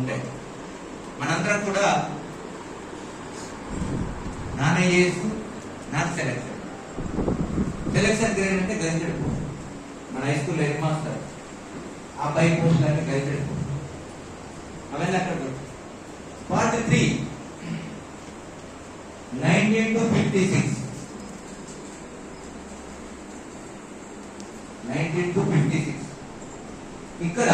ఉండే. మనందరం కూడా నాన్న IAS non selection. Selection grade అంటే గైడెడ్ మన హై స్కూల్లో హెడ్ మాస్టర్ అబ్బాయి పై పోస్ట్ అంటే గైడెడ్ అవన్నీ అక్కడ part three. Nineteen to fifty six nineteen to fifty six ఇక్కడ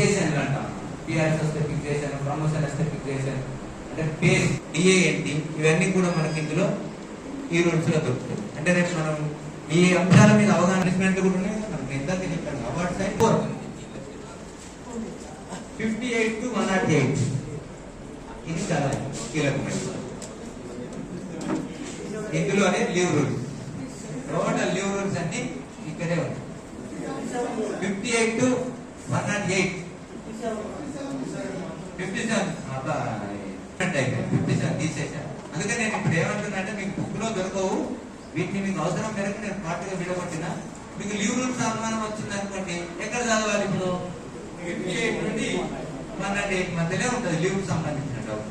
ఫిక్సేషన్లు అంటాం. పిఆర్ఎస్ వస్తే ఫిక్సేషన్ ప్రమోషన్ వస్తే ఫిక్సేషన్ అంటే పేస్ డిఏఎన్టీ ఇవన్నీ కూడా మనకి ఇందులో ఈ రూల్స్లో దొరుకుతాయి. అంటే రేపు మనం ఈ అంశాల మీద అవగాహన కూడా ఉన్నాయి మనకి ఎంత చెప్పాను అవార్డ్స్ అయితే four fifty eight to one not eight ఇది చాలా కీలకమైన ఇందులోనే leave rules total leave rules అన్ని ఇక్కడే ఉన్నాయి. Fifty eight to one not eight fifty seven fifty seven తీసేసా. అందుకే నేను ఇప్పుడు ఏమంటున్నా అంటే మీకు బుక్లో దొరకవు. వీటిని మీకు అవసరం మేరకు నేను పార్టీగా విడగొట్టిన. మీకు లీవ్ రూల్స్ అనుమానం వచ్చింది అనుకోండి ఎక్కడ చదవాలి ఇప్పుడు? ఫిఫ్టీ ఎయిట్ నుండి వన్ నాట్ ఎయిట్ మధ్యలో ఉంటుంది లీవ్ సంబంధించిన doubt.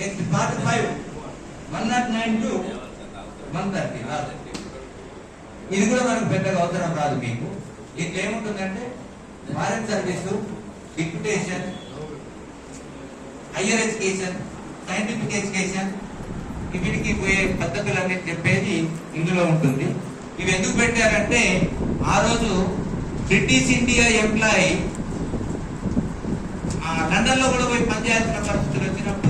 Next part five one not nine to one thirty ఇది కూడా మనకు పెద్దగా అవసరం రాదు మీకు. దీంట్లో ఏముంటుందంటే foreign service deputation higher education scientific education వీటికి పోయే పద్ధతులన్నీ చెప్పేది ఇందులో ఉంటుంది. ఇవి ఎందుకు పెట్టారంటే ఆ రోజు బ్రిటిష్ ఇండియా ఎంప్లాయీ లండన్లో కూడా పోయి పనిచేయాల్సిన పరిస్థితులు వచ్చినప్పుడు